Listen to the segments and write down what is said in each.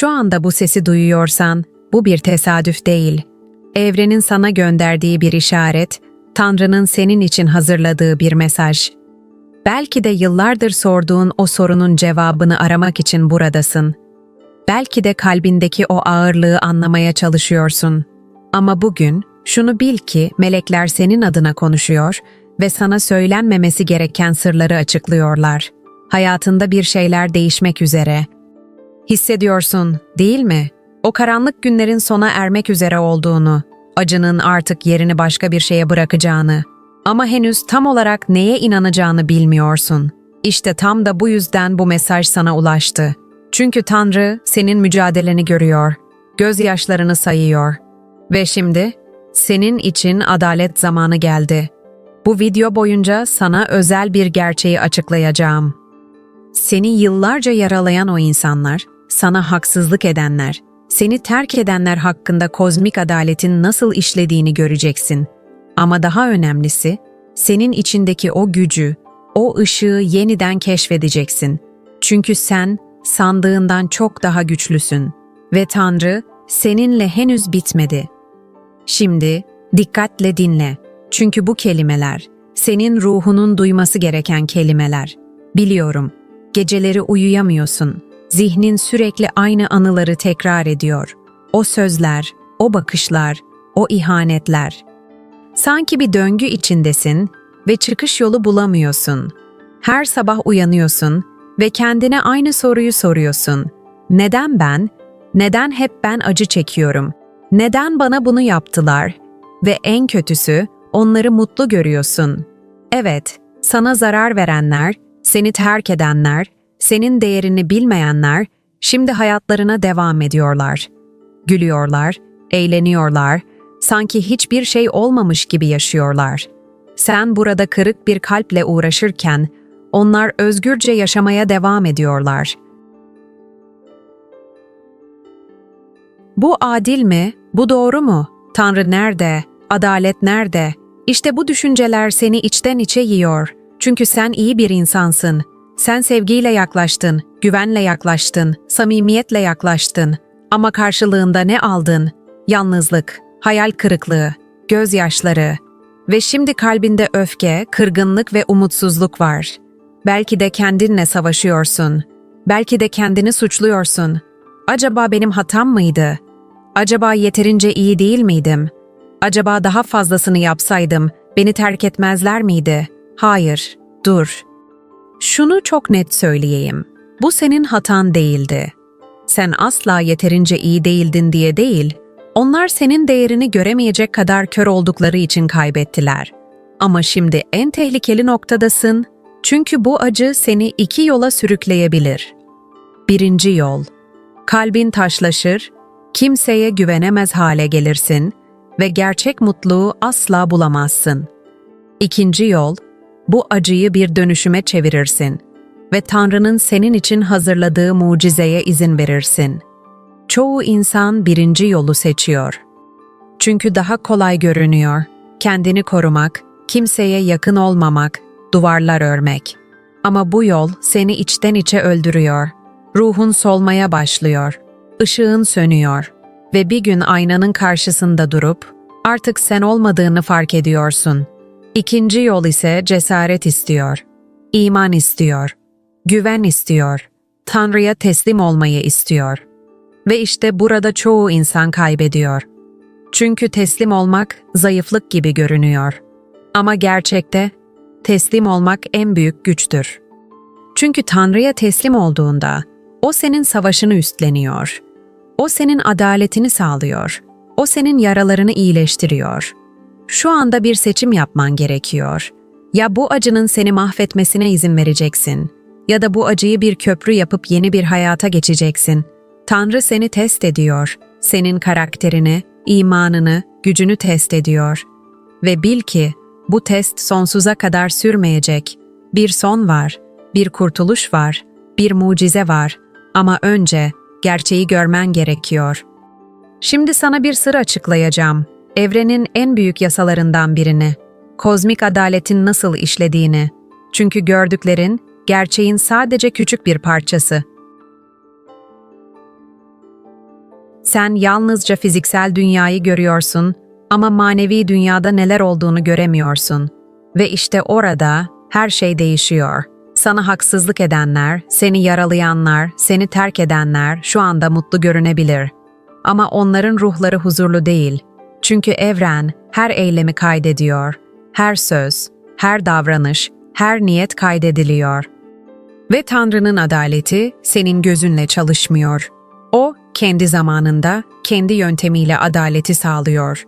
Şu anda bu sesi duyuyorsan bu bir tesadüf değil. Evrenin sana gönderdiği bir işaret, Tanrı'nın senin için hazırladığı bir mesaj. Belki de yıllardır sorduğun o sorunun cevabını aramak için buradasın. Belki de kalbindeki o ağırlığı anlamaya çalışıyorsun. Ama bugün şunu bil ki melekler senin adına konuşuyor ve sana söylenmemesi gereken sırları açıklıyorlar. Hayatında bir şeyler değişmek üzere. Hissediyorsun, değil mi? O karanlık günlerin sona ermek üzere olduğunu, acının artık yerini başka bir şeye bırakacağını. Ama henüz tam olarak neye inanacağını bilmiyorsun. İşte tam da bu yüzden bu mesaj sana ulaştı. Çünkü Tanrı senin mücadeleni görüyor, gözyaşlarını sayıyor. Ve şimdi senin için adalet zamanı geldi. Bu video boyunca sana özel bir gerçeği açıklayacağım. Seni yıllarca yaralayan o insanlar, sana haksızlık edenler, seni terk edenler hakkında kozmik adaletin nasıl işlediğini göreceksin. Ama daha önemlisi, senin içindeki o gücü, o ışığı yeniden keşfedeceksin. Çünkü sen sandığından çok daha güçlüsün ve Tanrı seninle henüz bitmedi. Şimdi dikkatle dinle. Çünkü bu kelimeler senin ruhunun duyması gereken kelimeler. Biliyorum. Geceleri uyuyamıyorsun. Zihnin sürekli aynı anıları tekrar ediyor. O sözler, o bakışlar, o ihanetler. Sanki bir döngü içindesin ve çıkış yolu bulamıyorsun. Her sabah uyanıyorsun ve kendine aynı soruyu soruyorsun. Neden ben? Neden hep ben acı çekiyorum? Neden bana bunu yaptılar? Ve en kötüsü, onları mutlu görüyorsun. Evet, sana zarar verenler, seni terk edenler, senin değerini bilmeyenler şimdi hayatlarına devam ediyorlar. Gülüyorlar, eğleniyorlar, sanki hiçbir şey olmamış gibi yaşıyorlar. Sen burada kırık bir kalple uğraşırken onlar özgürce yaşamaya devam ediyorlar. Bu adil mi? Bu doğru mu? Tanrı nerede? Adalet nerede? İşte bu düşünceler seni içten içe yiyor. Çünkü sen iyi bir insansın. Sen sevgiyle yaklaştın, güvenle yaklaştın, samimiyetle yaklaştın. Ama karşılığında ne aldın? Yalnızlık, hayal kırıklığı, gözyaşları ve şimdi kalbinde öfke, kırgınlık ve umutsuzluk var. Belki de kendinle savaşıyorsun. Belki de kendini suçluyorsun. Acaba benim hatam mıydı? Acaba yeterince iyi değil miydim? Acaba daha fazlasını yapsaydım beni terk etmezler miydi? Hayır, dur. Şunu çok net söyleyeyim. Bu senin hatan değildi. Sen asla yeterince iyi değildin diye değil, onlar senin değerini göremeyecek kadar kör oldukları için kaybettiler. Ama şimdi en tehlikeli noktadasın çünkü bu acı seni iki yola sürükleyebilir. Birinci yol, kalbin taşlaşır, kimseye güvenemez hale gelirsin ve gerçek mutluluğu asla bulamazsın. İkinci yol, bu acıyı bir dönüşüme çevirirsin ve Tanrı'nın senin için hazırladığı mucizeye izin verirsin. Çoğu insan birinci yolu seçiyor. Çünkü daha kolay görünüyor. Kendini korumak, kimseye yakın olmamak, duvarlar örmek. Ama bu yol seni içten içe öldürüyor. Ruhun solmaya başlıyor. Işığın sönüyor ve bir gün aynanın karşısında durup artık sen olmadığını fark ediyorsun. İkinci yol ise cesaret istiyor. iman istiyor. Güven istiyor. Tanrı'ya teslim olmayı istiyor. Ve işte burada çoğu insan kaybediyor. Çünkü teslim olmak zayıflık gibi görünüyor. Ama gerçekte teslim olmak en büyük güçtür. Çünkü Tanrı'ya teslim olduğunda o senin savaşını üstleniyor. O senin adaletini sağlıyor. O senin yaralarını iyileştiriyor. Şu anda bir seçim yapman gerekiyor. Ya bu acının seni mahvetmesine izin vereceksin ya da bu acıyı bir köprü yapıp yeni bir hayata geçeceksin. Tanrı seni test ediyor. Senin karakterini, imanını, gücünü test ediyor. Ve bil ki bu test sonsuza kadar sürmeyecek. Bir son var, bir kurtuluş var, bir mucize var ama önce gerçeği görmen gerekiyor. Şimdi sana bir sır açıklayacağım. Evrenin en büyük yasalarından birini. Kozmik adaletin nasıl işlediğini. Çünkü gördüklerin gerçeğin sadece küçük bir parçası. Sen yalnızca fiziksel dünyayı görüyorsun ama manevi dünyada neler olduğunu göremiyorsun. Ve işte orada her şey değişiyor. Sana haksızlık edenler, seni yaralayanlar, seni terk edenler şu anda mutlu görünebilir. Ama onların ruhları huzurlu değil. Çünkü evren her eylemi kaydediyor. Her söz, her davranış, her niyet kaydediliyor. Ve Tanrı'nın adaleti senin gözünle çalışmıyor. O, kendi zamanında, kendi yöntemiyle adaleti sağlıyor.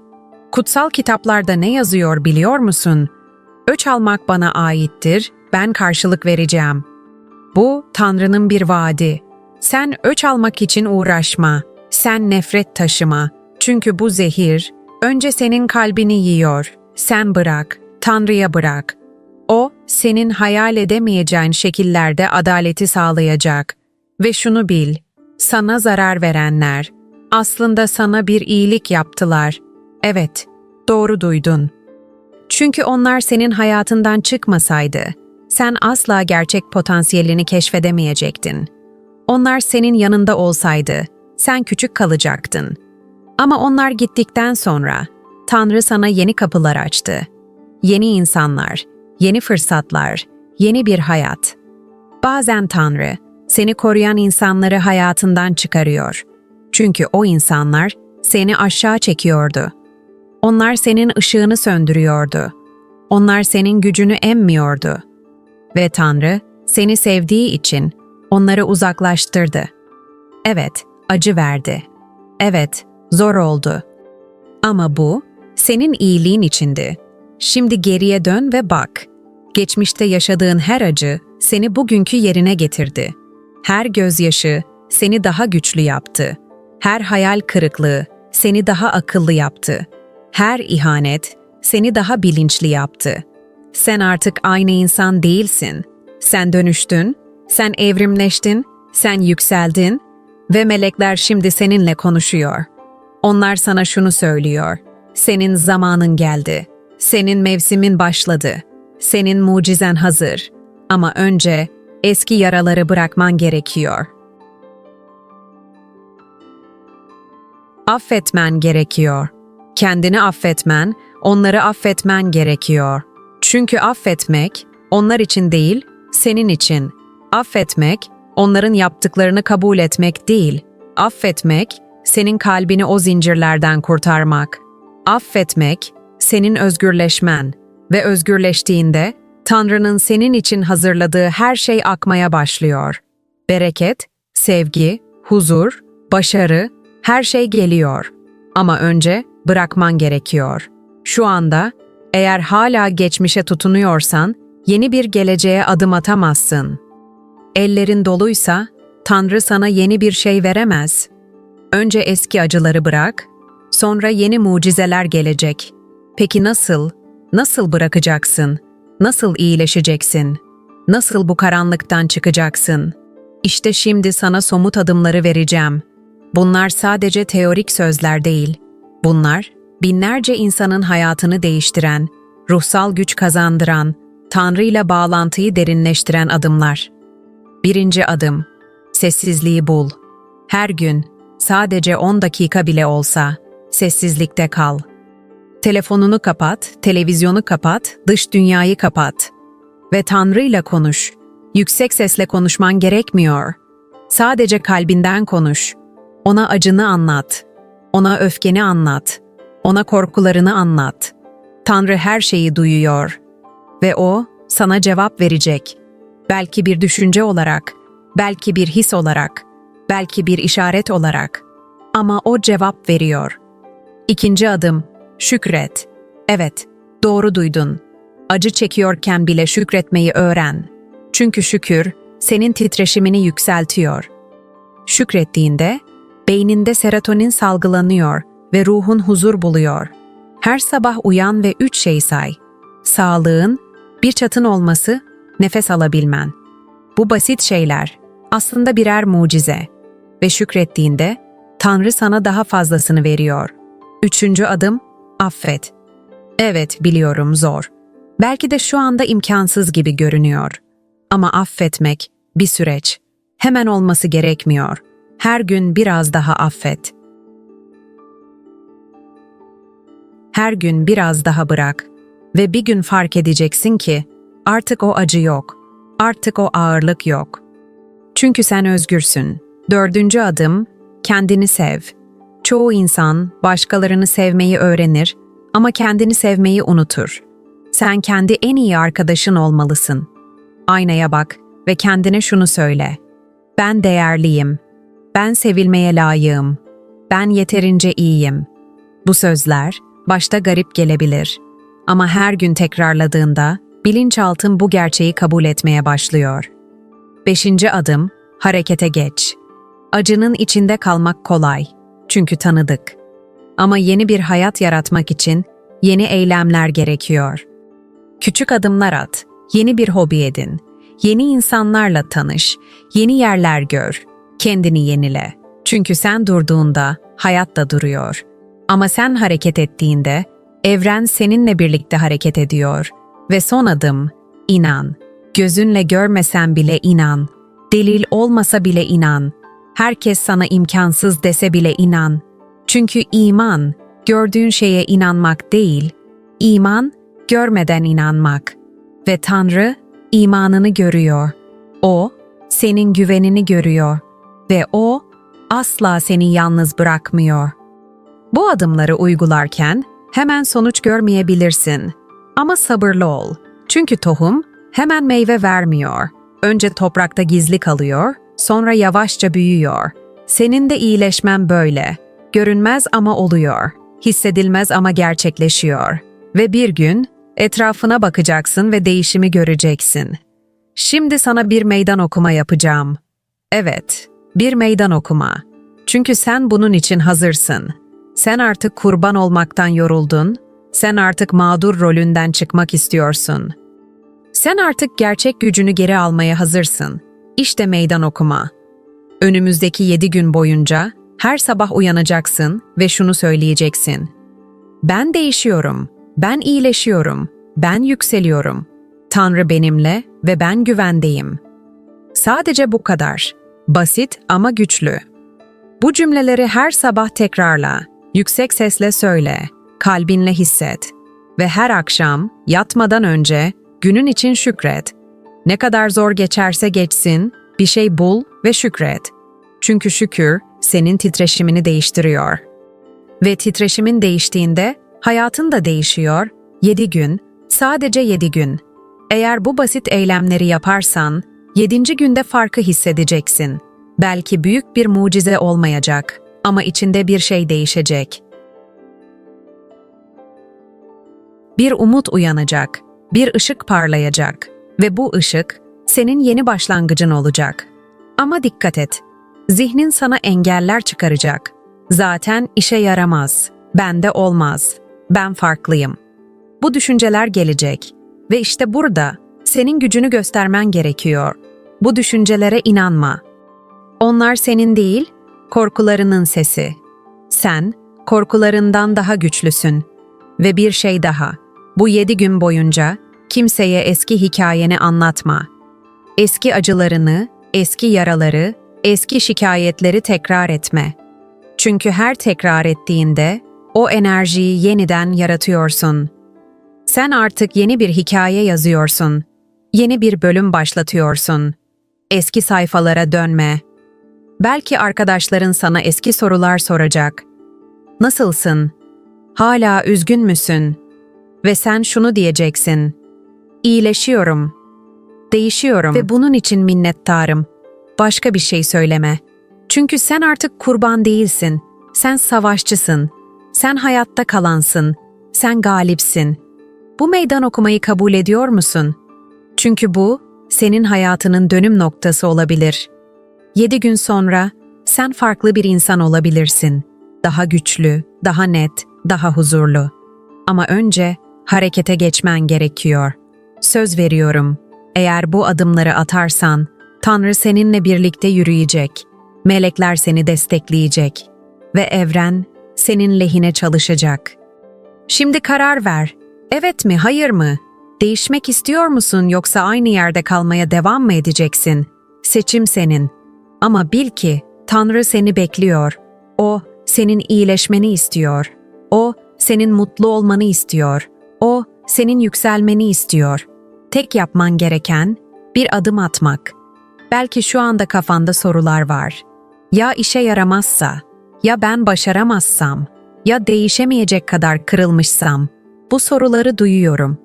Kutsal kitaplarda ne yazıyor biliyor musun? Öç almak bana aittir, ben karşılık vereceğim. Bu Tanrı'nın bir vaadi. Sen öç almak için uğraşma. Sen nefret taşıma. Çünkü bu zehir önce senin kalbini yiyor. Sen bırak, Tanrı'ya bırak. O, senin hayal edemeyeceğin şekillerde adaleti sağlayacak. Ve şunu bil, sana zarar verenler, aslında sana bir iyilik yaptılar. Evet, doğru duydun. Çünkü onlar senin hayatından çıkmasaydı, sen asla gerçek potansiyelini keşfedemeyecektin. Onlar senin yanında olsaydı, sen küçük kalacaktın. Ama onlar gittikten sonra, Tanrı sana yeni kapılar açtı. Yeni insanlar, yeni fırsatlar, yeni bir hayat. Bazen Tanrı, seni koruyan insanları hayatından çıkarıyor. Çünkü o insanlar seni aşağı çekiyordu. Onlar senin ışığını söndürüyordu. Onlar senin gücünü emmiyordu. Ve Tanrı seni sevdiği için onları uzaklaştırdı. Evet, acı verdi. Evet, zor oldu. Ama bu senin iyiliğin içindi. Şimdi geriye dön ve bak. Geçmişte yaşadığın her acı seni bugünkü yerine getirdi. Her gözyaşı seni daha güçlü yaptı. Her hayal kırıklığı seni daha akıllı yaptı. Her ihanet seni daha bilinçli yaptı. Sen artık aynı insan değilsin. Sen dönüştün, sen evrimleştin, sen yükseldin ve melekler şimdi seninle konuşuyor. Onlar sana şunu söylüyor. Senin zamanın geldi. Senin mevsimin başladı. Senin mucizen hazır. Ama önce eski yaraları bırakman gerekiyor. Affetmen gerekiyor. Kendini affetmen, onları affetmen gerekiyor. Çünkü affetmek onlar için değil, senin için. Affetmek onların yaptıklarını kabul etmek değil. Affetmek senin kalbini o zincirlerden kurtarmak. Affetmek senin özgürleşmen ve özgürleştiğinde Tanrı'nın senin için hazırladığı her şey akmaya başlıyor. Bereket, sevgi, huzur, başarı, her şey geliyor. Ama önce bırakman gerekiyor. Şu anda eğer hala geçmişe tutunuyorsan yeni bir geleceğe adım atamazsın. Ellerin doluysa Tanrı sana yeni bir şey veremez. Önce eski acıları bırak, sonra yeni mucizeler gelecek. Peki nasıl? Nasıl bırakacaksın? Nasıl iyileşeceksin? Nasıl bu karanlıktan çıkacaksın? İşte şimdi sana somut adımları vereceğim. Bunlar sadece teorik sözler değil. Bunlar binlerce insanın hayatını değiştiren, ruhsal güç kazandıran, Tanrı ile bağlantıyı derinleştiren adımlar. Birinci adım, sessizliği bul. Her gün, sadece 10 dakika bile olsa, sessizlikte kal. Telefonunu kapat, televizyonu kapat, dış dünyayı kapat. Ve Tanrı ile konuş. Yüksek sesle konuşman gerekmiyor. Sadece kalbinden konuş. Ona acını anlat. Ona öfkeni anlat. Ona korkularını anlat. Tanrı her şeyi duyuyor ve o sana cevap verecek. Belki bir düşünce olarak, belki bir his olarak, belki bir işaret olarak. Ama o cevap veriyor. İkinci adım, şükret. Evet, doğru duydun. Acı çekiyorken bile şükretmeyi öğren. Çünkü şükür senin titreşimini yükseltiyor. Şükrettiğinde beyninde serotonin salgılanıyor ve ruhun huzur buluyor. Her sabah uyan ve üç şey say. Sağlığın, bir çatın olması, nefes alabilmen. Bu basit şeyler aslında birer mucize ve şükrettiğinde Tanrı sana daha fazlasını veriyor. Üçüncü adım, affet. Evet, biliyorum zor. Belki de şu anda imkansız gibi görünüyor. Ama affetmek bir süreç. Hemen olması gerekmiyor. Her gün biraz daha affet. Her gün biraz daha bırak. Ve bir gün fark edeceksin ki artık o acı yok. Artık o ağırlık yok. Çünkü sen özgürsün. Dördüncü adım, kendini sev. Çoğu insan başkalarını sevmeyi öğrenir ama kendini sevmeyi unutur. Sen kendi en iyi arkadaşın olmalısın. Aynaya bak ve kendine şunu söyle. Ben değerliyim. Ben sevilmeye layığım. Ben yeterince iyiyim. Bu sözler başta garip gelebilir ama her gün tekrarladığında bilinçaltın bu gerçeği kabul etmeye başlıyor. Beşinci adım, harekete geç. Acının içinde kalmak kolay. Çünkü tanıdık. Ama yeni bir hayat yaratmak için yeni eylemler gerekiyor. Küçük adımlar at, yeni bir hobi edin, yeni insanlarla tanış, yeni yerler gör, kendini yenile. Çünkü sen durduğunda hayat da duruyor. Ama sen hareket ettiğinde evren seninle birlikte hareket ediyor. Ve son adım, inan. Gözünle görmesen bile inan. Delil olmasa bile inan. Herkes sana imkansız dese bile inan. Çünkü iman, gördüğün şeye inanmak değil, iman, görmeden inanmak. Ve Tanrı, imanını görüyor. O, senin güvenini görüyor. Ve O, asla seni yalnız bırakmıyor. Bu adımları uygularken hemen sonuç görmeyebilirsin. Ama sabırlı ol. Çünkü tohum hemen meyve vermiyor. Önce toprakta gizli kalıyor, sonra yavaşça büyüyor. Senin de iyileşmen böyle. Görünmez ama oluyor. Hissedilmez ama gerçekleşiyor. Ve bir gün etrafına bakacaksın ve değişimi göreceksin. Şimdi sana bir meydan okuma yapacağım. Evet, bir meydan okuma. Çünkü sen bunun için hazırsın. Sen artık kurban olmaktan yoruldun. Sen artık mağdur rolünden çıkmak istiyorsun. Sen artık gerçek gücünü geri almaya hazırsın. İşte meydan okuma. Önümüzdeki yedi gün boyunca her sabah uyanacaksın ve şunu söyleyeceksin. Ben değişiyorum, ben iyileşiyorum, ben yükseliyorum. Tanrı benimle ve ben güvendeyim. Sadece bu kadar. Basit ama güçlü. Bu cümleleri her sabah tekrarla, yüksek sesle söyle, kalbinle hisset ve her akşam yatmadan önce günün için şükret. Ne kadar zor geçerse geçsin, bir şey bul ve şükret. Çünkü şükür senin titreşimini değiştiriyor. Ve titreşimin değiştiğinde hayatın da değişiyor. 7 gün, sadece 7 gün. Eğer bu basit eylemleri yaparsan, 7. günde farkı hissedeceksin. Belki büyük bir mucize olmayacak ama içinde bir şey değişecek. Bir umut uyanacak, bir ışık parlayacak ve bu ışık senin yeni başlangıcın olacak. Ama dikkat et, zihnin sana engeller çıkaracak. Zaten işe yaramaz, bende olmaz, ben farklıyım. Bu düşünceler gelecek ve işte burada senin gücünü göstermen gerekiyor. Bu düşüncelere inanma. Onlar senin değil, korkularının sesi. Sen, korkularından daha güçlüsün. Ve bir şey daha, bu yedi gün boyunca kimseye eski hikayeni anlatma. Eski acılarını, eski yaraları, eski şikayetleri tekrar etme. Çünkü her tekrar ettiğinde o enerjiyi yeniden yaratıyorsun. Sen artık yeni bir hikaye yazıyorsun. Yeni bir bölüm başlatıyorsun. Eski sayfalara dönme. Belki arkadaşların sana eski sorular soracak. Nasılsın? Hala üzgün müsün? Ve sen şunu diyeceksin. İyileşiyorum. Değişiyorum ve bunun için minnettarım. Başka bir şey söyleme. Çünkü sen artık kurban değilsin. Sen savaşçısın. Sen hayatta kalansın. Sen galipsin. Bu meydan okumayı kabul ediyor musun? Çünkü bu senin hayatının dönüm noktası olabilir. Yedi gün sonra sen farklı bir insan olabilirsin. Daha güçlü, daha net, daha huzurlu. Ama önce harekete geçmen gerekiyor. Söz veriyorum. Eğer bu adımları atarsan, Tanrı seninle birlikte yürüyecek. Melekler seni destekleyecek ve evren senin lehine çalışacak. Şimdi karar ver. Evet mi, hayır mı? Değişmek istiyor musun yoksa aynı yerde kalmaya devam mı edeceksin? Seçim senin. Ama bil ki Tanrı seni bekliyor. O senin iyileşmeni istiyor. O senin mutlu olmanı istiyor. O, senin yükselmeni istiyor. Tek yapman gereken bir adım atmak. Belki şu anda kafanda sorular var. Ya işe yaramazsa, ya ben başaramazsam, ya değişemeyecek kadar kırılmışsam. Bu soruları duyuyorum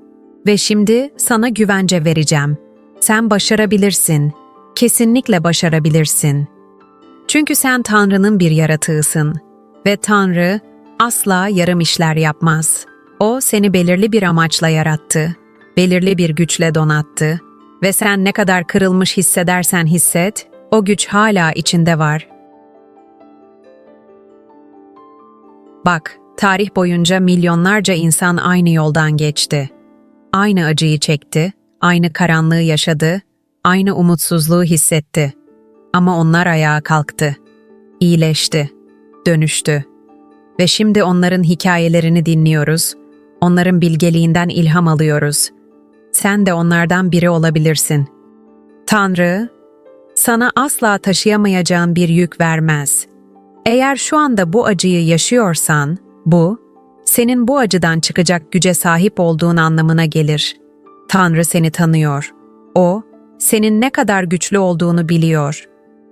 ve şimdi sana güvence vereceğim. Sen başarabilirsin. Kesinlikle başarabilirsin. Çünkü sen Tanrı'nın bir yaratığısın ve Tanrı asla yarım işler yapmaz. O seni belirli bir amaçla yarattı, belirli bir güçle donattı ve sen ne kadar kırılmış hissedersen hisset, o güç hala içinde var. Bak, tarih boyunca milyonlarca insan aynı yoldan geçti. Aynı acıyı çekti, aynı karanlığı yaşadı, aynı umutsuzluğu hissetti. Ama onlar ayağa kalktı. İyileşti, dönüştü. Ve şimdi onların hikayelerini dinliyoruz, onların bilgeliğinden ilham alıyoruz. Sen de onlardan biri olabilirsin. Tanrı, sana asla taşıyamayacağın bir yük vermez. Eğer şu anda bu acıyı yaşıyorsan, bu, senin bu acıdan çıkacak güce sahip olduğun anlamına gelir. Tanrı seni tanıyor. O, senin ne kadar güçlü olduğunu biliyor.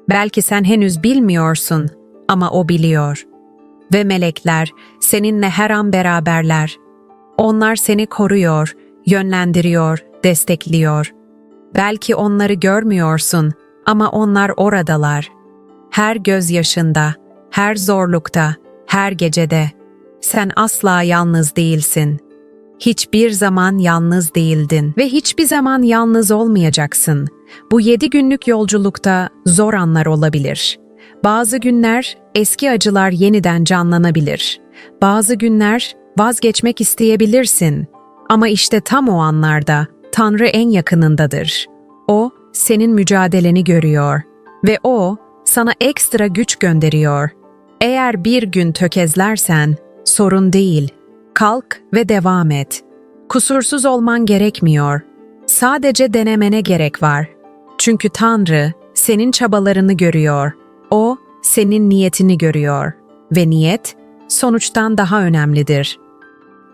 Belki sen henüz bilmiyorsun ama o biliyor. Ve melekler seninle her an beraberler. Onlar seni koruyor, yönlendiriyor, destekliyor. Belki onları görmüyorsun ama onlar oradalar. Her gözyaşında, her zorlukta, her gecede. Sen asla yalnız değilsin. Hiçbir zaman yalnız değildin ve hiçbir zaman yalnız olmayacaksın. Bu yedi günlük yolculukta zor anlar olabilir. Bazı günler eski acılar yeniden canlanabilir. Bazı günler vazgeçmek isteyebilirsin. Ama işte tam o anlarda Tanrı en yakınındadır. O senin mücadeleni görüyor ve o sana ekstra güç gönderiyor. Eğer bir gün tökezlersen sorun değil. Kalk ve devam et. Kusursuz olman gerekmiyor. Sadece denemene gerek var. Çünkü Tanrı senin çabalarını görüyor. O senin niyetini görüyor ve niyet sonuçtan daha önemlidir.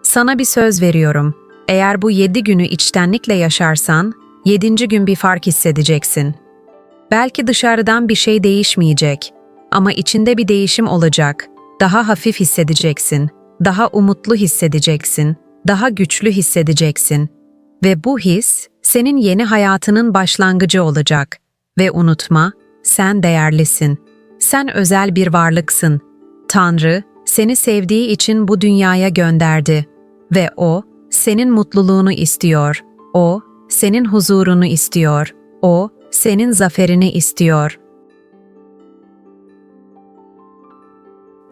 Sana bir söz veriyorum. Eğer bu yedi günü içtenlikle yaşarsan, yedinci gün bir fark hissedeceksin. Belki dışarıdan bir şey değişmeyecek ama içinde bir değişim olacak. Daha hafif hissedeceksin, daha umutlu hissedeceksin, daha güçlü hissedeceksin. Ve bu his senin yeni hayatının başlangıcı olacak. Ve unutma, sen değerlisin. Sen özel bir varlıksın. Tanrı seni sevdiği için bu dünyaya gönderdi ve o senin mutluluğunu istiyor. O senin huzurunu istiyor. O senin zaferini istiyor.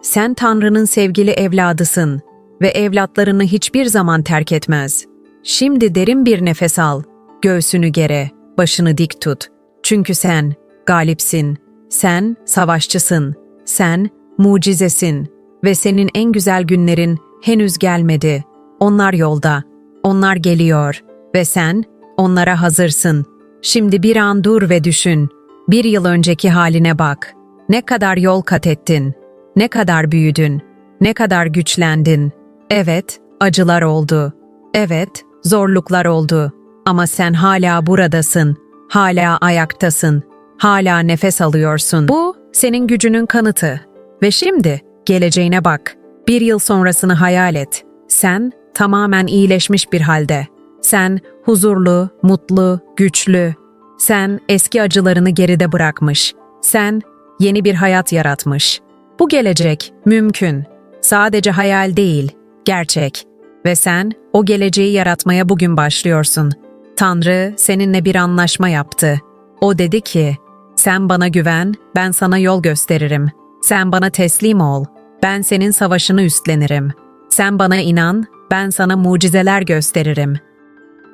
Sen Tanrı'nın sevgili evladısın ve evlatlarını hiçbir zaman terk etmez. Şimdi derin bir nefes al, göğsünü gere, başını dik tut. Çünkü sen galipsin, sen savaşçısın, sen mucizesin ve senin en güzel günlerin henüz gelmedi. Onlar yolda, onlar geliyor ve sen onlara hazırsın. Şimdi bir an dur ve düşün. Bir yıl önceki haline bak. Ne kadar yol kat ettin, ne kadar büyüdün, ne kadar güçlendin. Evet, acılar oldu. Evet, zorluklar oldu. Ama sen hala buradasın. Hala ayaktasın. Hala nefes alıyorsun. Bu senin gücünün kanıtı. Ve şimdi geleceğine bak. Bir yıl sonrasını hayal et. Sen tamamen iyileşmiş bir halde. Sen huzurlu, mutlu, güçlü. Sen eski acılarını geride bırakmış. Sen yeni bir hayat yaratmış. Bu gelecek mümkün. Sadece hayal değil, gerçek. Ve sen o geleceği yaratmaya bugün başlıyorsun. Tanrı seninle bir anlaşma yaptı. O dedi ki, sen bana güven, ben sana yol gösteririm. Sen bana teslim ol, ben senin savaşını üstlenirim. Sen bana inan, ben sana mucizeler gösteririm.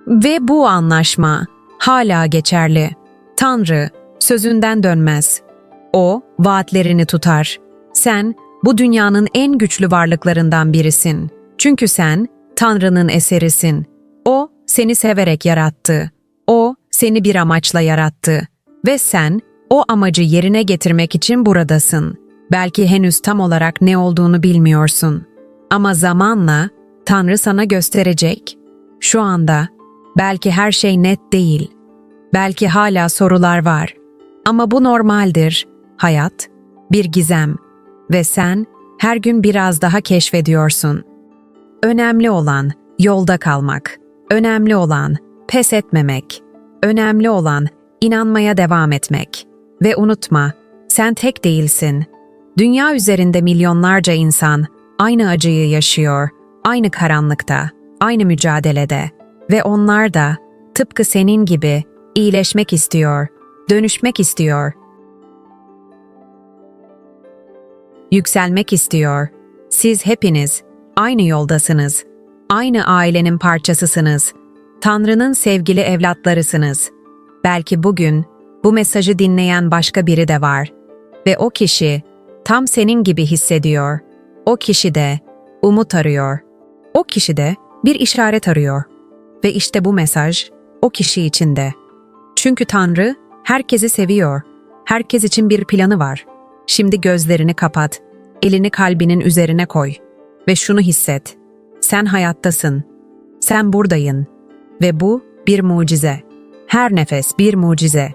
Ve bu anlaşma hala geçerli. Tanrı sözünden dönmez. O vaatlerini tutar. Sen bu dünyanın en güçlü varlıklarından birisin. Çünkü sen Tanrı'nın eserisin. O seni severek yarattı. O seni bir amaçla yarattı ve sen o amacı yerine getirmek için buradasın. Belki henüz tam olarak ne olduğunu bilmiyorsun. Ama zamanla Tanrı sana gösterecek. Şu anda belki her şey net değil. Belki hala sorular var. Ama bu normaldir. Hayat bir gizem ve sen her gün biraz daha keşfediyorsun. Önemli olan yolda kalmak. Önemli olan pes etmemek. Önemli olan inanmaya devam etmek. Ve unutma, sen tek değilsin. Dünya üzerinde milyonlarca insan aynı acıyı yaşıyor, aynı karanlıkta, aynı mücadelede ve onlar da tıpkı senin gibi iyileşmek istiyor, dönüşmek istiyor. Yükselmek istiyor. Siz hepiniz aynı yoldasınız. Aynı ailenin parçasısınız. Tanrı'nın sevgili evlatlarısınız. Belki bugün bu mesajı dinleyen başka biri de var ve o kişi tam senin gibi hissediyor. O kişi de umut arıyor. O kişi de bir işaret arıyor. Ve işte bu mesaj o kişi için de. Çünkü Tanrı herkesi seviyor. Herkes için bir planı var. Şimdi gözlerini kapat, elini kalbinin üzerine koy ve şunu hisset. Sen hayattasın. Sen buradayın. Ve bu bir mucize. Her nefes bir mucize.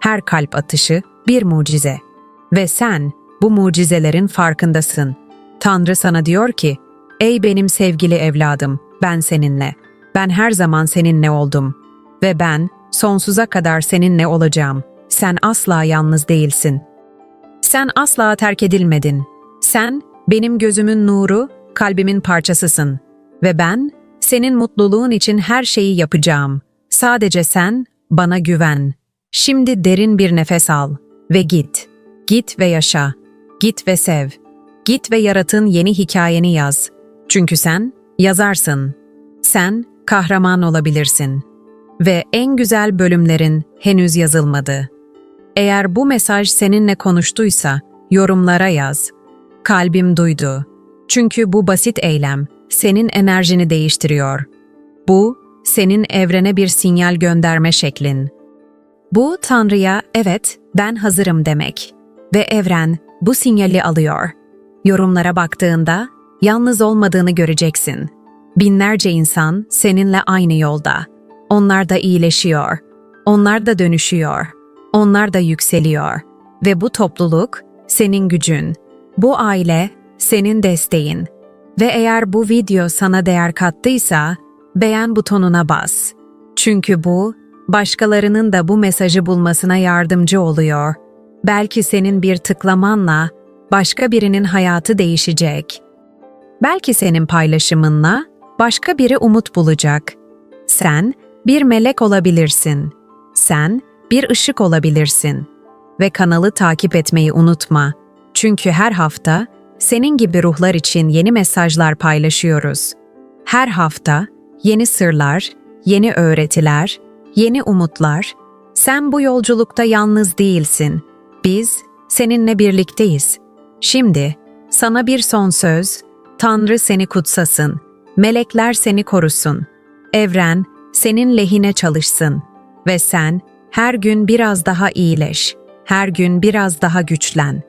Her kalp atışı bir mucize. Ve sen bu mucizelerin farkındasın. Tanrı sana diyor ki, Ey benim sevgili evladım, ben seninle. Ben her zaman seninle oldum. Ve ben sonsuza kadar seninle olacağım. Sen asla yalnız değilsin. Sen asla terk edilmedin. Sen benim gözümün nuru, kalbimin parçasısın. Ve ben senin mutluluğun için her şeyi yapacağım. Sadece sen bana güven. Şimdi derin bir nefes al ve git. Git ve yaşa. Git ve sev. Git ve yaratın yeni hikayeni yaz. Çünkü sen yazarsın. Sen kahraman olabilirsin. Ve en güzel bölümlerin henüz yazılmadı. Eğer bu mesaj seninle konuştuysa yorumlara yaz. Kalbim duydu. Çünkü bu basit eylem senin enerjini değiştiriyor. Bu senin evrene bir sinyal gönderme şeklin. Bu Tanrı'ya evet ben hazırım demek ve evren bu sinyali alıyor. Yorumlara baktığında yalnız olmadığını göreceksin. Binlerce insan seninle aynı yolda. Onlar da iyileşiyor. Onlar da dönüşüyor. Onlar da yükseliyor. Ve bu topluluk senin gücün. Bu aile senin desteğin. Ve eğer bu video sana değer kattıysa beğen butonuna bas. Çünkü bu başkalarının da bu mesajı bulmasına yardımcı oluyor. Belki senin bir tıklamanla başka birinin hayatı değişecek. Belki senin paylaşımınla başka biri umut bulacak. Sen bir melek olabilirsin. Sen bir ışık olabilirsin. Ve kanalı takip etmeyi unutma. Çünkü her hafta senin gibi ruhlar için yeni mesajlar paylaşıyoruz. Her hafta yeni sırlar, yeni öğretiler, yeni umutlar. Sen bu yolculukta yalnız değilsin. Biz seninle birlikteyiz. Şimdi sana bir son söz. Tanrı seni kutsasın. Melekler seni korusun. Evren senin lehine çalışsın ve sen her gün biraz daha iyileş. Her gün biraz daha güçlen.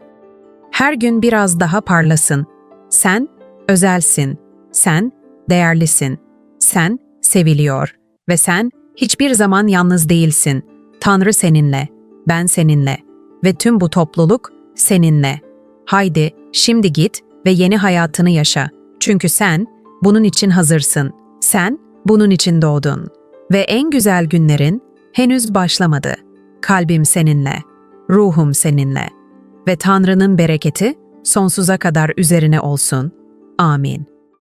Her gün biraz daha parlasın. Sen özelsin. Sen değerlisin. Sen seviliyor ve sen hiçbir zaman yalnız değilsin. Tanrı seninle, ben seninle ve tüm bu topluluk seninle. Haydi şimdi git ve yeni hayatını yaşa. Çünkü sen bunun için hazırsın. Sen bunun için doğdun. Ve en güzel günlerin henüz başlamadı. Kalbim seninle, ruhum seninle ve Tanrı'nın bereketi sonsuza kadar üzerine olsun. Amin.